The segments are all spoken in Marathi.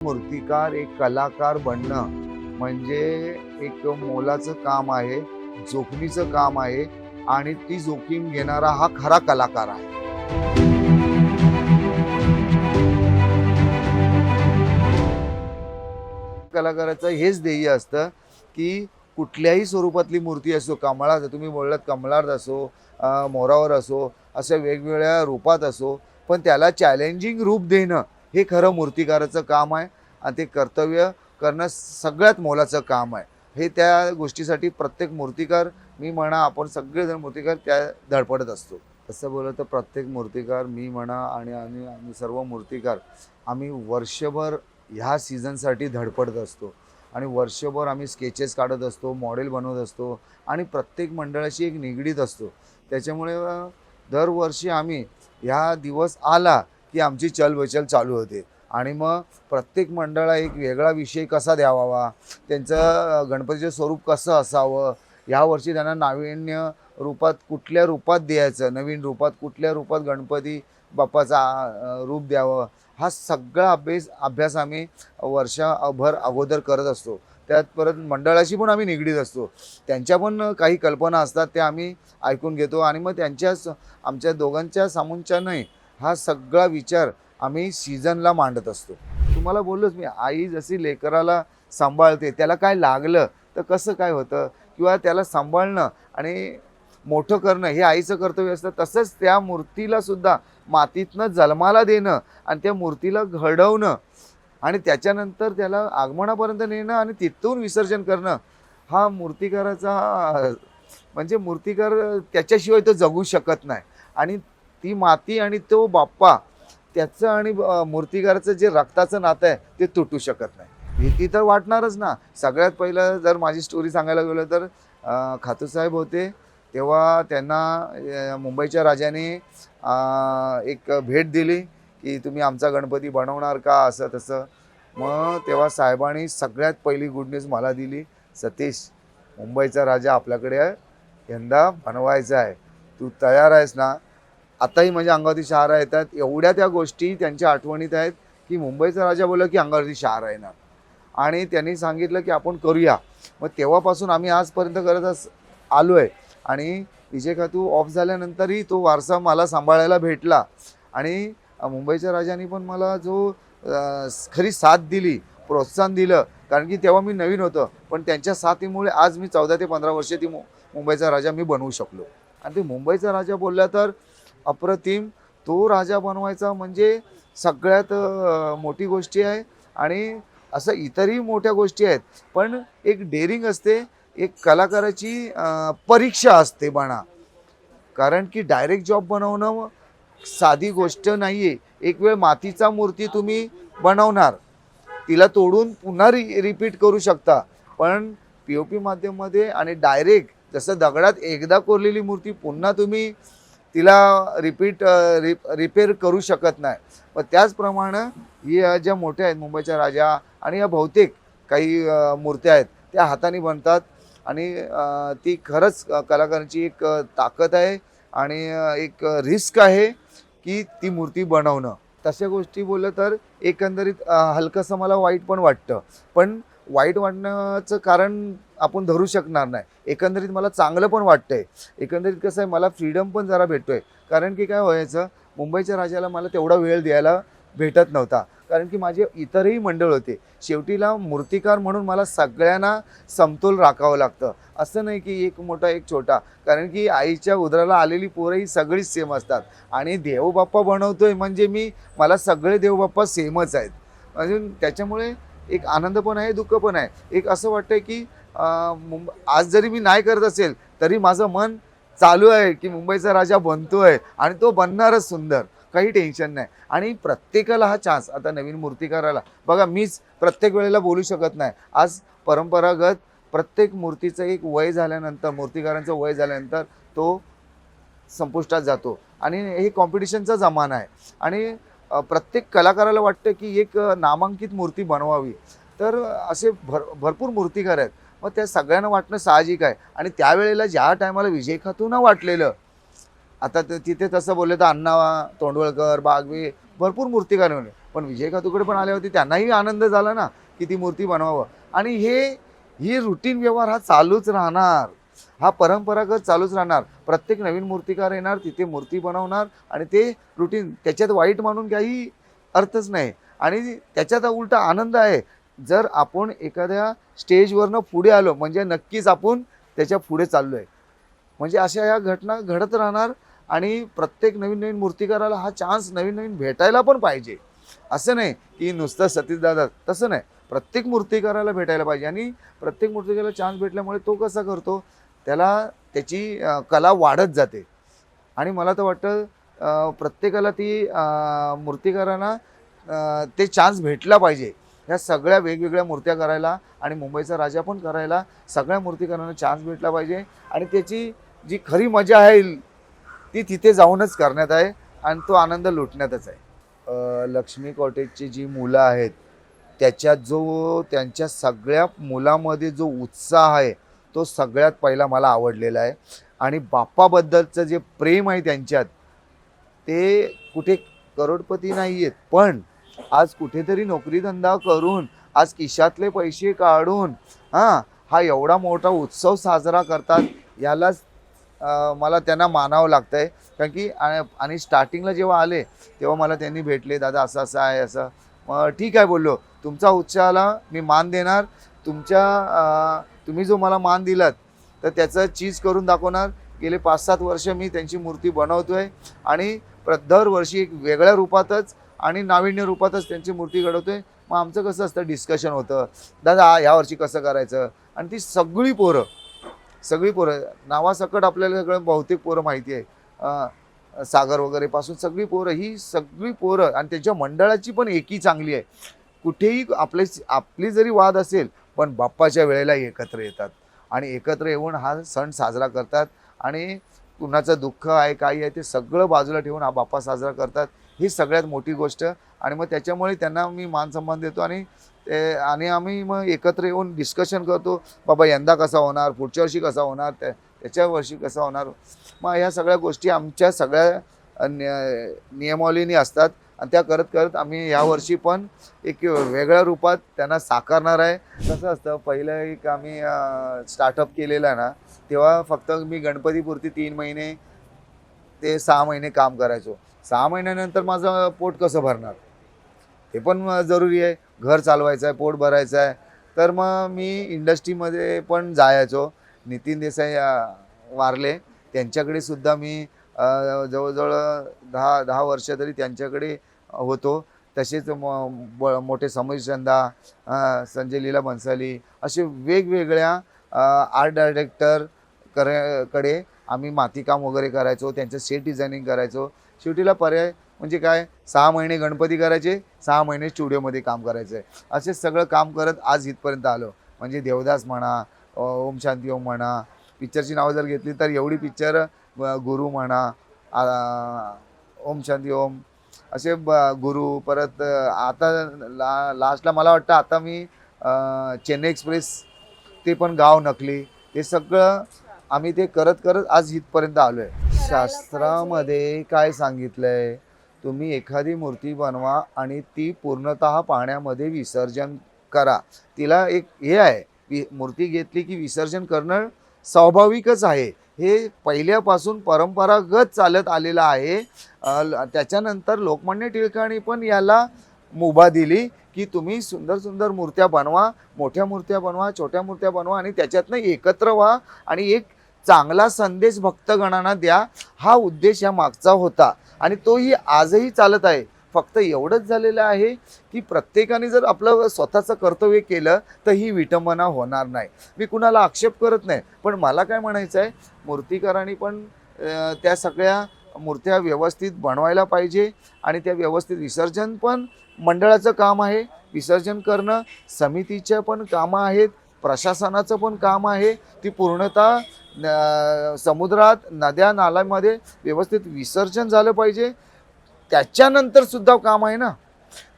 मूर्तिकार एक कलाकार बनणं म्हणजे एक मोलाचं काम आहे जोखमीचं काम आहे आणि ती जोखीम घेणारा हा खरा कलाकार आहे. कलाकाराचं हेच ध्येय असतं की कुठल्याही स्वरूपातली मूर्ती असो कमळात तुम्ही बोललात कमळात असो मोरावर असो अशा वेगवेगळ्या रूपात असो पण त्याला चॅलेंजिंग रूप देणं हे खरं मूर्तिकाराचं काम आहे आणि ते कर्तव्य करणं सगळ्यात मोलाचं काम आहे. हे त्या गोष्टीसाठी प्रत्येक मूर्तिकार मी म्हणा आपण सगळेजण मूर्तिकार त्या धडपडत असतो. तसं बोललं तर प्रत्येक मूर्तिकार मी म्हणा आणि आणि आम्ही सर्व मूर्तिकार आम्ही वर्षभर ह्या सीझनसाठी धडपडत असतो. आणि वर्षभर आम्ही स्केचेस काढत असतो मॉडेल बनवत असतो आणि प्रत्येक मंडळाशी एक निगडीत असतो. त्याच्यामुळे दरवर्षी आम्ही ह्या दिवस आला की आमची चलबचल चालू होते. आणि मग प्रत्येक मंडळा एक वेगळा विषय कसा द्यावा त्यांचं गणपतीचं स्वरूप कसं असावं? यावर्षी त्यांना नाविन्य रूपात कुठल्या रूपात द्यायचं? नवीन रूपात कुठल्या रूपात गणपती बाप्पाचा रूप द्यावं? हा सगळा अभ्यास अभ्यास आम्ही वर्षभर अगोदर करत असतो. त्यात परत मंडळाशी पण आम्ही निगडीत असतो. त्यांच्या पण काही कल्पना असतात त्या आम्ही ऐकून घेतो. आणि मग त्यांच्याच आमच्या दोघांच्या सामूंच्यानंही हा सगळा विचार आम्ही सीझनला मांडत असतो. तुम्हाला बोललोच मी आई जशी लेकराला सांभाळते त्याला काय लागलं तर कसं काय होतं? किंवा त्याला सांभाळणं आणि मोठं करणं हे आईचं कर्तव्य असतं. तसंच त्या मूर्तीला सुद्धा मातीतनं जन्माला देणं आणि त्या मूर्तीला घडवणं आणि त्याच्यानंतर त्याला आगमनापर्यंत नेणं आणि तिथून विसर्जन करणं हा मूर्तिकाराचा म्हणजे मूर्तिकार त्याच्याशिवाय तो जगू शकत नाही. आणि ती माती आणि तो बाप्पा त्याचं आणि मूर्तिकाराचं जे रक्ताचं नातं आहे ते तुटू शकत नाही. भीती तर वाटणारच ना. सगळ्यात पहिलं जर माझी स्टोरी सांगायला गेलं तर खातूसाहेब होते. तेव्हा त्यांना मुंबईच्या राजाने एक भेट दिली की तुम्ही आमचा गणपती बनवणार का असं तसं. मग तेव्हा साहेबांनी सगळ्यात पहिली गुड न्यूज मला दिली सतीश मुंबईचा राजा आपल्याकडे यंदा बनवायचा आहे. तू तयार आहेस ना? आताही माझ्या अंगावरती शहारा येतात. एवढ्या त्या गोष्टी त्यांच्या आठवणीत आहेत की मुंबईचा राजा बोलला की अंगावरती शहारा येणार. आणि त्यांनी सांगितलं की आपण करूया. मग तेव्हापासून आम्ही आजपर्यंत करत अस आलो आहे आणि विजय खातू ऑफ झाल्यानंतरही तो वारसा मला सांभाळायला भेटला. आणि मुंबईच्या राजांनी पण मला जो खरी साथ दिली प्रोत्साहन दिलं. कारण की तेव्हा मी नवीन होतो. पण त्यांच्या साथीमुळे आज मी चौदा ते पंधरा वर्षे ती मु मुंबईचा राजा मी बनवू शकलो. आणि ते मुंबईचा राजा बोलला तर अप्रतिम. तो राजा बनवायचा म्हणजे सगळ्यात मोठी गोष्टी आहे आणि असं इतरही मोठ्या गोष्टी आहेत. पण एक डेअरिंग असते एक कलाकाराची परीक्षा असते म्हणा कारण की डायरेक्ट जॉब बनवणं साधी गोष्ट नाही आहे एक वेळ मातीचा मूर्ती तुम्ही बनवणार. तिला तोडून पुन्हा रि रिपीट करू शकता. पण पी ओ पी माध्यममध्ये आणि डायरेक्ट जसं दगडात एकदा कोरलेली मूर्ती पुन्हा तुम्ही तिला रिपीट रिपेअर करू शकत नाही. पण त्याचप्रमाणे या ज्या मोठ्या आहेत मुंबईच्या राजा आणि या बहुतेक काही मूर्त्या आहेत त्या हाताने बनतात. आणि ती खरंच कलाकारांची एक ताकद आहे आणि एक रिस्क आहे की ती मूर्ती बनवणं. तशा गोष्टी बोललं तर एकंदरीत हलकंसं मला वाईट पण वाटतं. पण वाईट वाटण्याचं कारण आपण धरू शकणार नाही. एकंदरीत मला चांगलं पण वाटतंय. एकंदरीत कसं आहे मला फ्रीडम पण जरा भेटतोय. कारण की काय व्हायचं मुंबईच्या राजाला मला तेवढा वेळ द्यायला भेटत नव्हता. कारण की माझे इतरही मंडळ होते. शेवटीला मूर्तिकार म्हणून मला सगळ्यांना समतोल राखावं लागतं. असं नाही की एक मोठा एक छोटा. कारण की आईच्या उदराला आलेली पोरं ही सगळीच सेम असतात. आणि देवबाप्पा बनवतोय म्हणजे मी मला सगळे देवबाप्पा सेमच आहेत. अजून त्याच्यामुळे एक आनंद पण आहे दुःख पण आहे. एक असं वाटतं की मुंब आज जरी मी नाही करत असेल तरी माझं मन चालू आहे की मुंबईचा राजा बनतोय आणि तो बनणारच सुंदर. काही टेन्शन नाही. आणि प्रत्येकाला हा चान्स आता नवीन मूर्तिकाराला. बघा मीच प्रत्येक वेळेला बोलू शकत नाही. आज परंपरागत प्रत्येक मूर्तीचं एक वय झाल्यानंतर मूर्तिकारांचं वय झाल्यानंतर तो संपुष्टात जातो. आणि हे कॉम्पिटिशनचा जमाना आहे. आणि प्रत्येक कलाकाराला वाटतं की एक नामांकित मूर्ती बनवावी. तर असे भर भरपूर मूर्तिकार आहेत. मग त्या सगळ्यांना वाटणं साहजिक आहे. आणि त्यावेळेला ज्या टायमाला विजय खातून वाटलेलं आता तिथे तसं बोलले तर अण्णा तोंडवळकर बागवे भरपूर मूर्तिकार होते. पण विजय खातूकडे पण आले होते त्यांनाही आनंद झाला ना की ती मूर्ती बनवावं. आणि हे ही रुटीन व्यवहार हा चालूच राहणार. हा परंपरागत चालूच राहणार. प्रत्येक नवीन मूर्तिकार येणार तिथे मूर्ती बनवणार आणि ते रुटीन त्याच्यात वाईट मानून काही अर्थच नाही. आणि त्याच्यात उलटा आनंद आहे. जर आपण एखाद्या स्टेजवरनं पुढे आलो म्हणजे नक्कीच आपण त्याच्या पुढे चाललो आहे म्हणजे अशा या घटना घडत राहणार आणि प्रत्येक नवीन नवीन मूर्तिकाराला हा चान्स नवीन नवीन भेटायला पण पाहिजे. असं नाही की नुसतं सतीशदादा तसं नाही. प्रत्येक मूर्तिकाराला भेटायला पाहिजे आणि प्रत्येक मूर्तिकाराला चान्स भेटल्यामुळे तो कसा करतो? त्याला त्याची कला वाढत जाते. आणि मला तर वाटतं प्रत्येकाला ती मूर्तिकारांना ते चान्स भेटला पाहिजे. ह्या सगळ्या वेगवेगळ्या मूर्त्या करायला आणि मुंबईचा राजा पण करायला सगळ्या मूर्तिकारांना चान्स भेटला पाहिजे. आणि त्याची जी खरी मजा आहे ती तिथे जाऊनच करण्यात आहे आणि तो आनंद लुटण्यातच आहे. लक्ष्मी कॉटेजची जी मुलं आहेत त्याच्यात जो त्यांच्या सगळ्या मुलामध्ये जो उत्साह आहे तो सगळ्यात पहिला मला आवडलेला आहे. आणि बाप्पाबद्दलचं जे प्रेम आहे त्यांच्यात ते कुठे करोडपती नाही आहेत पण आज कुठेतरी नोकरीधंदा करून आज खिशातले पैसे काढून हां हा एवढा मोठा उत्सव साजरा करतात यालाच मला त्यांना मानावं लागतं आहे कारण की आणि स्टार्टिंगला जेव्हा आले तेव्हा मला त्यांनी भेटले दादा असं असं आहे असं. मग ठीक आहे बोललो तुमचा उत्साहाला मी मान देणार. तुमच्या तुम्ही जो मला मान दिलात तर त्याचं चीज करून दाखवणार. गेले पाच सात वर्ष मी त्यांची मूर्ती बनवतो आहे आणि प्र दरवर्षी एक वेगळ्या रूपातच आणि नाविन्य रूपातच त्यांची मूर्ती घडवतो आहे मग आमचं कसं असतं डिस्कशन होतं. दादा ह्या वर्षी कसं करायचं? आणि ती सगळी पोरं सगळी पोरं नावासकट आपल्याला सगळं बहुतेक पोरं माहिती आहे. सागर वगैरे पासून सगळी पोरं ही सगळी पोरं आणि त्यांच्या मंडळाची पण एकी चांगली आहे. कुठेही आपले आपली जरी वाद असेल पण बाप्पाच्या वेळेला एकत्र येतात. आणि एकत्र येऊन हा सण साजरा करतात. आणि कुणाचं दुःख आहे काही आहे ते सगळं बाजूला ठेवून हा बाप्पा साजरा करतात. ही सगळ्यात मोठी गोष्ट. आणि मग त्याच्यामुळे त्यांना मी मान सन्मान देतो आणि ते आणि आम्ही मग एकत्र येऊन डिस्कशन करतो बाबा यंदा कसा होणार? पुढच्या वर्षी कसा होणार? त्या त्याच्या वर्षी कसा होणार? मग ह्या सगळ्या गोष्टी आमच्या सगळ्या अ, नियमावलीनी असतात. आणि त्या करत करत आम्ही यावर्षी पण एक वेगळ्या रूपात त्यांना साकारणार आहे. कसं असतं पहिलं एक आम्ही स्टार्टअप केलेलं आहे ना तेव्हा फक्त मी गणपतीपुरती तीन महिने ते सहा महिने काम करायचो. सहा महिन्यानंतर माझं पोट कसं भरणार? ते पण जरुरी आहे. घर चालवायचं आहे पोट भरायचं आहे तर मग मी इंडस्ट्रीमध्ये पण जायचो. नितीन देसाई वारले. त्यांच्याकडे सुद्धा मी जवळजवळ दहा दहा वर्ष तरी त्यांच्याकडे होतो. तसेच म ब मोठे समीर चंदा संजय लीला भन्साली असे वेगवेगळ्या आर्ट डायरेक्टर कर कडे आम्ही मातीकाम वगैरे करायचो त्यांचं सेट डिझायनिंग करायचो. शेवटीला पर्याय म्हणजे काय? सहा महिने गणपती करायचे सहा महिने स्टुडिओमध्ये काम करायचं. आहे असे सगळं काम करत आज इथपर्यंत आलो. म्हणजे देवदास म्हणा ओम शांती ओम म्हणा पिक्चरची नावं जर घेतली तर एवढी पिक्चर गुरु म्हणा ओम शांती ओम असे ब गुरु परत आता ला लास्टला मला वाटतं आता मी चेन्नई एक्सप्रेस ते पण गाव नकली. हे सगळं आम्ही ते करत करत आज इथपर्यंत आलो आहे शास्त्रामध्ये काय सांगितलंय? तुम्ही एखादी मूर्ती बनवा आणि ती पूर्णतः पाण्यामध्ये विसर्जन करा. तिला एक हे आहे मूर्ती घेतली की विसर्जन करणं स्वाभाविकच आहे. हे पहिल्यापासून परंपरागत चालत आलेलं आहे. त्याच्यानंतर लोकमान्य टिळकांनी पण याला मुभा दिली की तुम्ही सुंदर सुंदर मूर्त्या बनवा मोठ्या मूर्त्या बनवा छोट्या मूर्त्या बनवा आणि त्याच्यातनं एकत्र व्हा आणि एक चांगला संदेश भक्तगणांना द्या. हा उद्देश या मागचा होता. आणि तोही आजही चालत आहे. फक्त एवढंच झालेलं आहे की प्रत्येकाने जर आपलं स्वतःचं कर्तव्य केलं तर ही विटंबना होणार नाही. मी कुणाला आक्षेप करत नाही पण मला काय म्हणायचं आहे मूर्तिकारांनी पण त्या सगळ्या मूर्त्या व्यवस्थित बनवायला पाहिजे आणि त्या व्यवस्थित विसर्जन पण मंडळाचं काम आहे. विसर्जन करणं समितीच्या पण कामं आहेत प्रशासनाचं पण काम आहे. ती पूर्णतः न- समुद्रात नद्या नाल्यामध्ये व्यवस्थित विसर्जन झालं पाहिजे. त्याच्यानंतर सुद्धा काम आहे ना?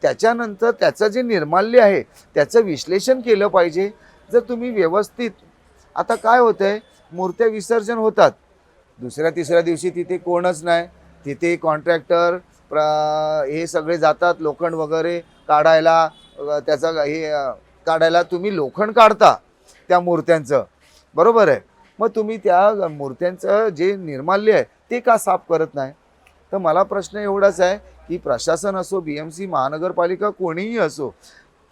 त्याच्यानंतर त्याचं जे निर्माल्य आहे त्याचं विश्लेषण केलं पाहिजे. जर तुम्ही व्यवस्थित आता काय होतं आहे मूर्त्या विसर्जन होतात. दुसऱ्या तिसऱ्या दिवशी तिथे कोणच नाही. तिथे कॉन्ट्रॅक्टर प्र हे सगळे जातात लोखंड वगैरे काढायला. त्याचा हे काढायला तुम्ही लोखंड काढता त्या मूर्त्यांचं. बरोबर आहे? मग तुम्ही त्या मूर्त्यांचं जे निर्माल्य आहे ते का साफ करत नाही? तर मला प्रश्न एवढाच आहे की प्रशासन असो बी एम सी महानगरपालिका कोणीही असो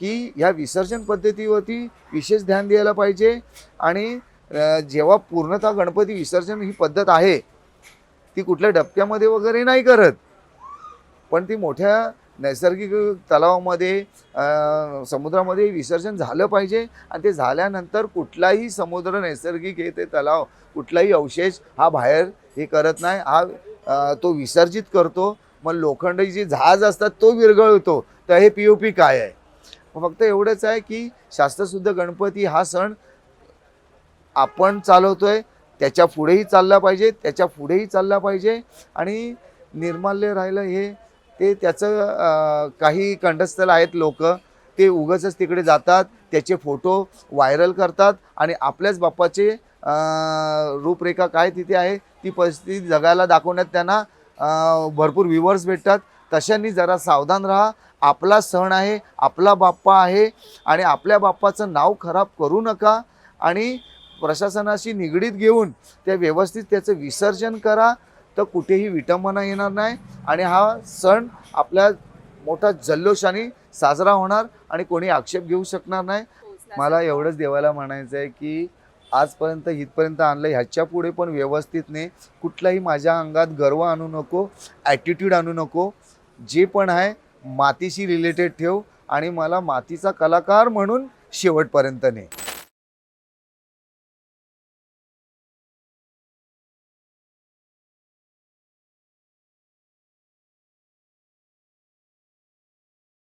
की ह्या विसर्जन पद्धतीवरती विशेष ध्यान द्यायला पाहिजे आणि जेव्हा पूर्णतः गणपती विसर्जन ही पद्धत आहे ती कुठल्या डबक्यामध्ये वगैरे नाही करत. पण ती मोठ्या नैसर्गिक तलावामध्ये समुद्रामध्ये विसर्जन झालं पाहिजे आणि ते झाल्यानंतर कुठलाही समुद्र नैसर्गिक हे ते तलाव कुठलाही अवशेष हा बाहेर हे करत नाही. हा तो विसर्जित करतो. मग लोखंडी जे जहाज असतात तो विरघळतो. तर हे पी ओ पी काय आहे? फक्त एवढंच आहे की शास्त्रशुद्ध गणपती हा सण आपण चालवतोय त्याच्या पुढेही चालला पाहिजे त्याच्या पुढेही चालला पाहिजे आणि निर्माल्य राहिलं हे ते त्याचं काही कंडस्थल आहेत लोक ते उगाचच तिकडे जातात त्याचे फोटो व्हायरल करतात आणि आपल्याच बाप्पाचे रूपरेखा काय तिथे आहे ती परिस्थिती जगायला दाखवण्यात त्यांना भरपूर व्ह्युअर्स भेटतात. तशांनी जरा सावधान राहा. आपला सण आहे आपला बाप्पा आहे आणि आपल्या बाप्पाचं नाव खराब करू नका आणि प्रशासनाशी निगडीत घेऊन ते व्यवस्थित त्याचं विसर्जन करा तर कुठेही विटंबना येणार नाही. आणि हा सण आपल्या मोठा जल्लोषाने साजरा होणार आणि कोणी आक्षेप घेऊ शकणार नाही. मला एवढंच देवाला म्हणायचं आहे की आजपर्यंत इथपर्यंत आणलं ह्याच्या पुढे पण व्यवस्थितने कुठलाही माझ्या अंगात गर्व आणू नको ॲटिट्यूड आणू नको. जे पण आहे मातीशी रिलेटेड ठेव. आणि मला मातीचा कलाकार म्हणून शेवटपर्यंत ने.